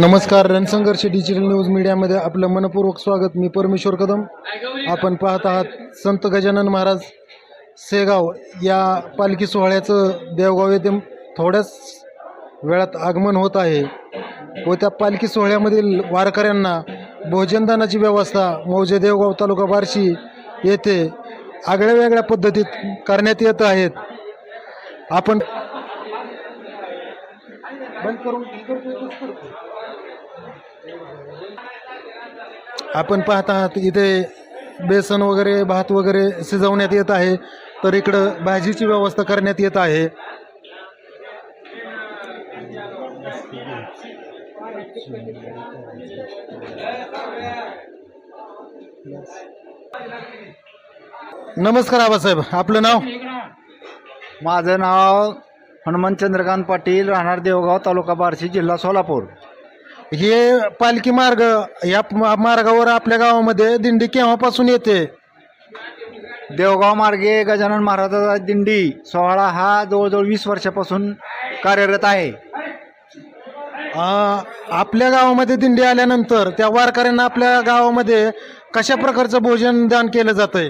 नमस्कार रणसंघर्ष digital news मीडियामध्ये आपलं मनपूर्वक स्वागत. मी परमेश्वर कदम. आपण पाहत आहात संत गजानन महाराज सेगाव या पालखी सोहळ्याचं देवगाव येथे थोड्याच वेळात आगमन होत आहे व त्या पालखी सोहळ्यामधील वारकऱ्यांना भोजनदानाची व्यवस्था मौजे देवगाव तालुका बार्शी येथे आगळ्या वेगळ्या पद्धतीत करण्यात येत आहेत. आपण बंद करून आपण पाहत आहात इथे बेसन वगैरे भात वगैरे शिजवण्यात येत आहे. तर इकडं भाजीची व्यवस्था करण्यात येत आहे. नमस्कार आबासाहेब आपलं नाव? माझं नाव हनुमान चंद्रकांत पाटील राहणार देवगाव तालुका बार्शी जिल्हा सोलापूर. हे पालखी मार्ग या मार्गावर आपल्या गावामध्ये दिंडी केव्हापासून येते? देवगाव मार्गे गजानन महाराजाचा दिंडी सोहळा हा जवळजवळ वीस वर्षापासून कार्यरत आहे. आपल्या गावामध्ये दिंडी आल्यानंतर त्या वारकऱ्यांना आपल्या गावामध्ये कशा प्रकारचं भोजन दान केलं जातंय?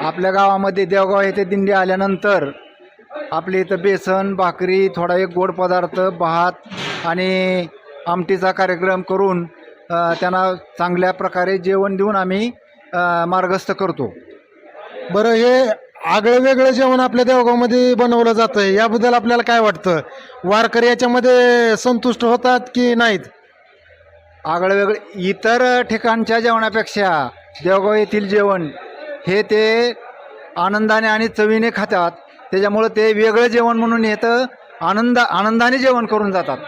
आपल्या गावामध्ये देवगाव येथे दिंडी आल्यानंतर आपल्या इथं बेसन भाकरी थोडा एक गोड पदार्थ भात आणि आमटीचा कार्यक्रम करून त्यांना चांगल्या प्रकारे जेवण देऊन आम्ही मार्गस्थ करतो. बरं हे आगळं वेगळं जेवण आपल्या देवगावमध्ये बनवलं जातंय. याबद्दल आपल्याला काय वाटतं? वारकरी याच्यामध्ये संतुष्ट होतात की नाहीत? आगळं वेगळं इतर ठिकाणच्या जेवणापेक्षा देवगाव येथील जेवण हे ते आनंदाने आणि चवीने खातात. त्याच्यामुळं ते वेगळं जेवण म्हणून येतं आनंद आनंदाने जेवण करून जातात.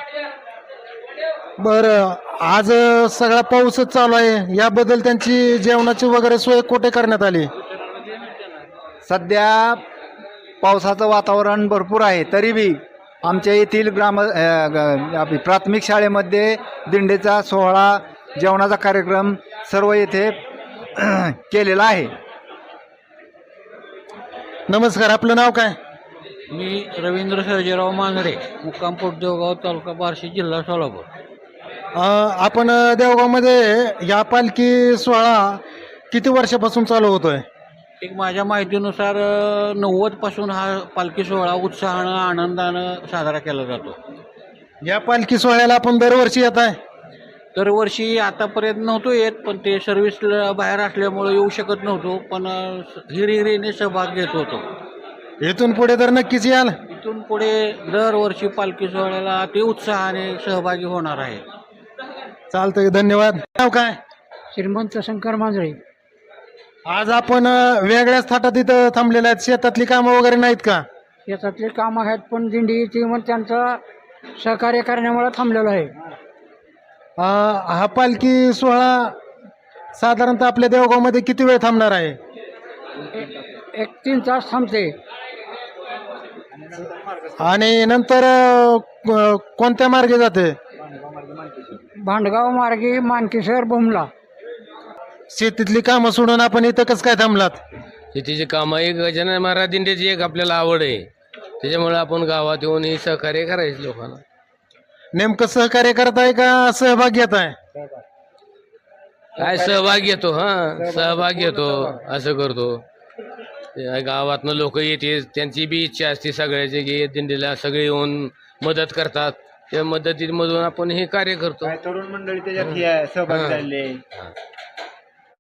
बरं आज सगळा पाऊसच चालू आहे. याबद्दल त्यांची जेवणाची वगैरे सोय कुठे करण्यात आली? सध्या पावसाचं वातावरण भरपूर आहे. तरी बी आमच्या येथील ग्राम अ, ग- आपली प्राथमिक शाळेमध्ये दिंडीचा सोहळा जेवणाचा कार्यक्रम सर्व येथे केलेला आहे. नमस्कार आपलं नाव काय? मी रवींद्र सर्जेराव मांगडे मुक्काम देवगाव तालुका बार्शी जिल्हा सोलापूर. आपण देवगावमध्ये या पालखी सोहळा किती वर्षापासून चालू होतोय? एक माझ्या माहितीनुसार नव्वदपासून हा पालखी सोहळा उत्साहानं आनंदानं साजरा केला जातो. या पालखी सोहळ्याला आपण दरवर्षी येत आहे? दरवर्षी आतापर्यंत नव्हतो येत पण ते सर्व्हिसला बाहेर असल्यामुळे येऊ शकत नव्हतो पण हिरिहिरीने सहभाग घेत होतो. इथून पुढे तर नक्कीच याल. इथून पुढे दरवर्षी पालखी सोहळ्याला अति उत्साहाने सहभागी होणार आहे. चालतंय धन्यवाद. नाव काय? श्रीमंत शंकर मांजळे आज आपण अं, वेगळ्याच थाटात इथं थांबलेल्या आहेत. शेतातली कामं वगैरे नाहीत का? शेतातले काम आहेत पण दिंडीची मग त्यांचं सहकार्य करण्यामुळे थांबलेलो आहे. अं, हा पालखी सोहळा साधारणतः आपल्या देवगावमध्ये किती वेळ थांबणार आहे? एक तीन तास थांबते. आणि नंतर अं, को- कोणत्या मार्गे जाते? भांडगाव मार्गे मानकेश्वर बोमला. शेतीतली कामं सोडून आपण इथं कसं काय थांबलात? शेतीची कामं एक गजानन महाराज दिंडीची एक आपल्याला आवड आहे. त्याच्यामुळे आपण गावात येऊन ही सहकार्य करायचं लोकांना. नेमकं सहकार्य करताय का सहभाग घेत आहे काय सहभाग घेतो हा? सहभाग घेतो असं करतो. ते गावातनं लोक येते त्यांची बी इच्छा असते सगळ्याची की दिंडीला सगळे येऊन मदत करतात. त्या मदतीमधून आपण हे कार्य करतो. तरुण मंडळी त्याच्यात हे आहे, सहभागी हा.